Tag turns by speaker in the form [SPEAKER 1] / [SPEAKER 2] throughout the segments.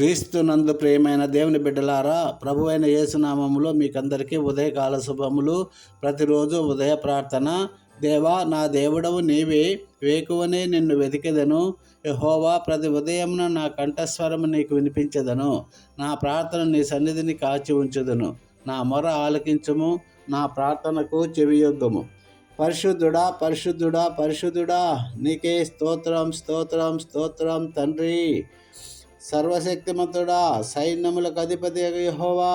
[SPEAKER 1] క్రీస్తునందు ప్రియమైన దేవుని బిడ్డలారా ప్రభు అయిన యేసునామంలో మీకందరికీ ఉదయకాల శుభములు. ప్రతిరోజు ఉదయ ప్రార్థన. దేవా నా దేవుడవు నీవే వేకువనే నిన్ను వెతికెదను. యహోవా ప్రతి ఉదయమున నా కంఠస్వరము నీకు వినిపించదను. నా ప్రార్థన నీ సన్నిధిని కాచి ఉంచుదను. నా మొర ఆలకించుము నా ప్రార్థనకు చెవియొగ్గము పరిశుద్ధుడా పరిశుద్ధుడా పరిశుద్ధుడా నీకే స్తోత్రం స్తోత్రం స్తోత్రం తండ్రి. సర్వశక్తిమంతుడా సైన్యములకు అధిపతి యహోవా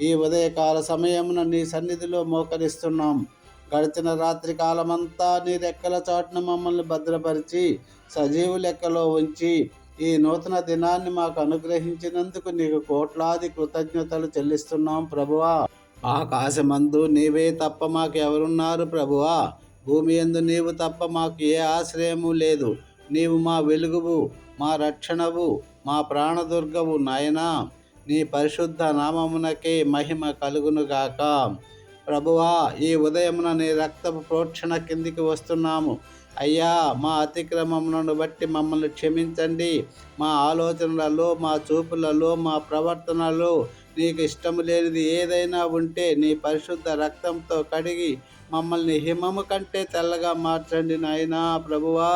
[SPEAKER 1] ఈ ఉదయకాల సమయమున నీ సన్నిధిలో మోకరిస్తున్నాం. గడిచిన రాత్రి కాలమంతా నీ రెక్కల చాటును మమ్మల్ని భద్రపరిచి సజీవు లెక్కలో ఉంచి ఈ నూతన దినాన్ని మాకు అనుగ్రహించినందుకు నీకు కోట్లాది కృతజ్ఞతలు చెల్లిస్తున్నాం ప్రభువా. ఆకాశమందు నీవే తప్ప మాకు ఎవరున్నారు ప్రభువా? భూమి ఎందు నీవు తప్ప మాకు ఏ ఆశ్రయము లేదు. నీవు మా వెలుగువు. మా రక్షణవు మా ప్రాణదుర్గవు నాయనా నీ పరిశుద్ధ నామమునకే మహిమ కలుగునుగాక. ప్రభువా ఈ ఉదయమున నీ రక్తపు ప్రోక్షణ కిందికి వస్తున్నాము. అయ్యా మా అతిక్రమములను బట్టి మమ్మల్ని క్షమించండి. మా ఆలోచనలలో మా చూపులలో మా ప్రవర్తనలో నీకు ఇష్టము లేనిది ఏదైనా ఉంటే నీ పరిశుద్ధ రక్తంతో కడిగి మమ్మల్ని హిమము కంటే తెల్లగా మార్చండి నాయనా ప్రభువా.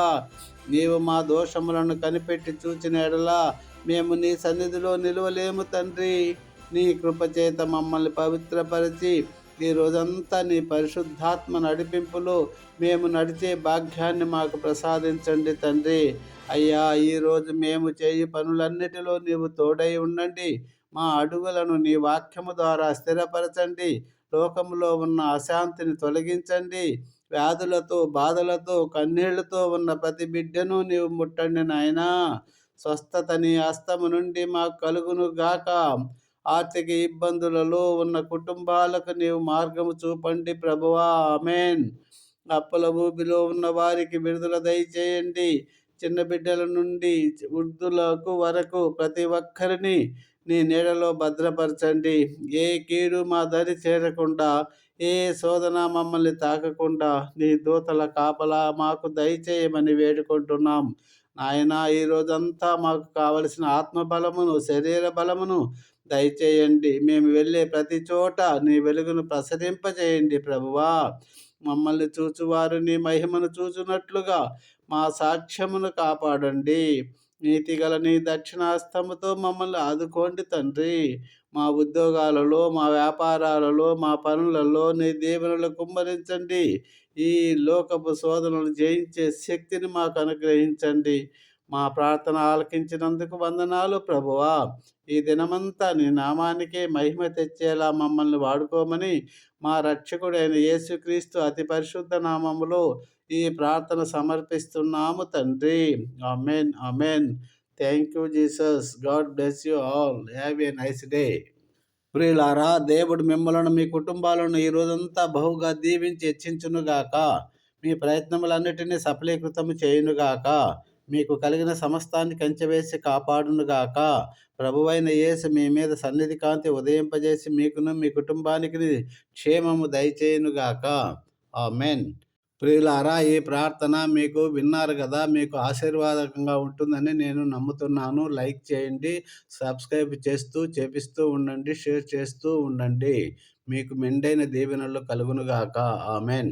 [SPEAKER 1] నీవు మా దోషములను కనిపెట్టి చూచిన ఎడలా మేము నీ సన్నిధిలో నిలవలేము తండ్రి. నీ కృపచేత మమ్మల్ని పవిత్రపరిచి ఈ రోజంతా నీ పరిశుద్ధాత్మ నడిపింపులో మేము నడిచే భాగ్యాన్ని మాకు ప్రసాదించండి తండ్రి. అయ్యా ఈరోజు మేము చేయి పనులన్నిటిలో నీవు తోడై ఉండండి. మా అడుగులను నీ వాక్యము ద్వారా స్థిరపరచండి. లోకములో ఉన్న అశాంతిని తొలగించండి. వ్యాధులతో బాధలతో కన్నీళ్ళతో ఉన్న ప్రతి బిడ్డను నీవు ముట్టండి నాయనా. స్వస్థత నీ హస్తము నుండి మాకు కలుగును గాక. ఆర్థిక ఇబ్బందులలో ఉన్న కుటుంబాలకు నీవు మార్గము చూపండి ప్రభువా. ఆమెన్. అప్పుల భూమిలో ఉన్న వారికి విడుదల దయచేయండి. చిన్న బిడ్డల నుండి వృద్ధులకు వరకు ప్రతి ఒక్కరిని నీ నీడలో భద్రపరచండి. ఏ కీడు మా దరి చేరకుండా ఏ శోధన మమ్మల్ని తాకకుండా నీ దూతల కాపలా మాకు దయచేయమని వేడుకుంటున్నాం. నాయన ఈ రోజంతా మాకు కావలసిన ఆత్మబలమును శరీర బలమును దయచేయండి. మేము వెళ్ళే ప్రతి చోట నీ వెలుగును ప్రసరింపజేయండి ప్రభువా. మమ్మల్ని చూచువారు నీ మహిమను చూచునట్లుగా మా సాక్ష్యమును కాపాడండి. నీతిగల నీ దక్షిణాస్తముతో మమ్మల్ని ఆదుకోండి తండ్రి. మా ఉద్యోగాలలో మా వ్యాపారాలలో మా పనులలో నీ దీవెనలు కుమ్మరించండి. ఈ లోకపు శోధనలు జయించే శక్తిని మాకు అనుగ్రహించండి. మా ప్రార్థన ఆలకించినందుకు వందనాలు ప్రభువా. ఈ దినమంతా నీ నామానికే మహిమ తెచ్చేలా మమ్మల్ని వాడుకోమని మా రక్షకుడైన యేసుక్రీస్తు అతి పరిశుద్ధ నామములో ఈ ప్రార్థన సమర్పిస్తున్నాము తండ్రి. Amen amen thank you Jesus. God bless you all. Have a nice day. ప్రియులారా దేవుడు మిమ్మలను మీ కుటుంబాలను ఈ రోజంతా బహుగా దీవించి హెచ్చించునుగాక. మీ ప్రయత్నములన్నిటినీ సఫలీకృతము చేయునుగాక. మీకు కలిగిన సమస్తాన్ని కంచెవేసి కాపాడునుగాక. ప్రభువైన యేసు మీ మీద సన్నిధి కాంతి ఉదయింపజేసి మీకును మీ కుటుంబానికి క్షేమము దయచేయునుగాక. మెన్ ప్రియులారా ఈ ప్రార్థన మీకు విన్నారు కదా మీకు ఆశీర్వాదకంగా ఉంటుందని నేను నమ్ముతున్నాను. లైక్ చేయండి సబ్స్క్రైబ్ చేస్తూ చేపిస్తూ ఉండండి షేర్ చేస్తూ ఉండండి. మీకు మెండైన దీవెనలు కలుగునుగాక. ఆమెన్.